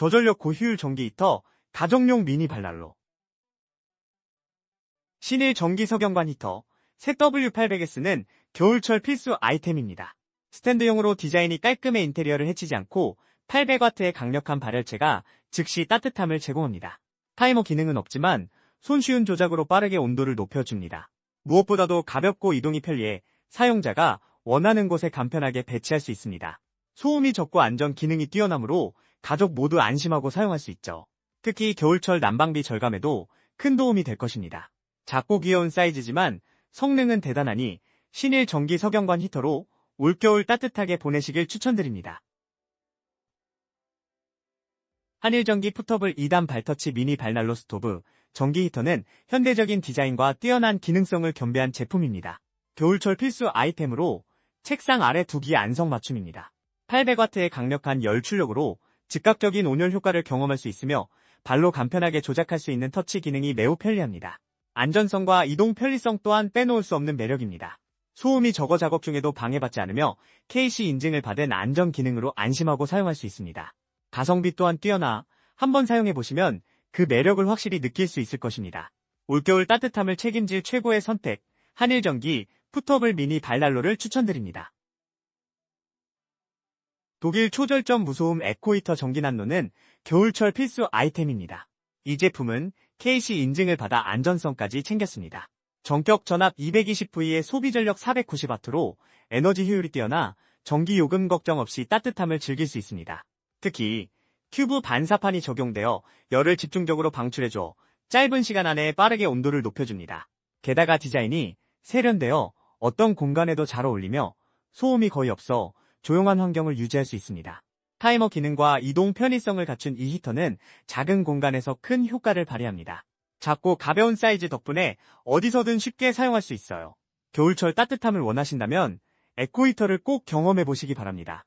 저전력 고효율 전기 히터, 가정용 미니 발난로. 신일 전기 석영관 히터, 새 W800S는 겨울철 필수 아이템입니다. 스탠드용으로 디자인이 깔끔해 인테리어를 해치지 않고 800W의 강력한 발열체가 즉시 따뜻함을 제공합니다. 타이머 기능은 없지만 손쉬운 조작으로 빠르게 온도를 높여줍니다. 무엇보다도 가볍고 이동이 편리해 사용자가 원하는 곳에 간편하게 배치할 수 있습니다. 소음이 적고 안전 기능이 뛰어나므로 가족 모두 안심하고 사용할 수 있죠. 특히 겨울철 난방비 절감에도 큰 도움이 될 것입니다. 작고 귀여운 사이즈지만 성능은 대단하니 신일 전기 석영관 히터로 올겨울 따뜻하게 보내시길 추천드립니다. 한일전기 풋터블 2단 발터치 미니 발난로 스토브 전기 히터는 현대적인 디자인과 뛰어난 기능성을 겸비한 제품입니다. 겨울철 필수 아이템으로 책상 아래 두기 안성 맞춤입니다. 800W의 강력한 열 출력으로 즉각적인 온열 효과를 경험할 수 있으며 발로 간편하게 조작할 수 있는 터치 기능이 매우 편리합니다. 안전성과 이동 편리성 또한 빼놓을 수 없는 매력입니다. 소음이 적어 작업 중에도 방해받지 않으며 KC 인증을 받은 안전 기능으로 안심하고 사용할 수 있습니다. 가성비 또한 뛰어나 한번 사용해보시면 그 매력을 확실히 느낄 수 있을 것입니다. 올겨울 따뜻함을 책임질 최고의 선택, 한일전기 풋터블 미니 발난로를 추천드립니다. 독일 초절점 무소음 에코히터 전기난로는 겨울철 필수 아이템입니다. 이 제품은 KC 인증을 받아 안전성까지 챙겼습니다. 전격 전압 220V의 소비 전력 490W로 에너지 효율이 뛰어나 전기 요금 걱정 없이 따뜻함을 즐길 수 있습니다. 특히 큐브 반사판이 적용되어 열을 집중적으로 방출해줘 짧은 시간 안에 빠르게 온도를 높여줍니다. 게다가 디자인이 세련되어 어떤 공간에도 잘 어울리며 소음이 거의 없어 조용한 환경을 유지할 수 있습니다. 타이머 기능과 이동 편의성을 갖춘 이 히터는 작은 공간에서 큰 효과를 발휘합니다. 작고 가벼운 사이즈 덕분에 어디서든 쉽게 사용할 수 있어요. 겨울철 따뜻함을 원하신다면 에코 히터를 꼭 경험해 보시기 바랍니다.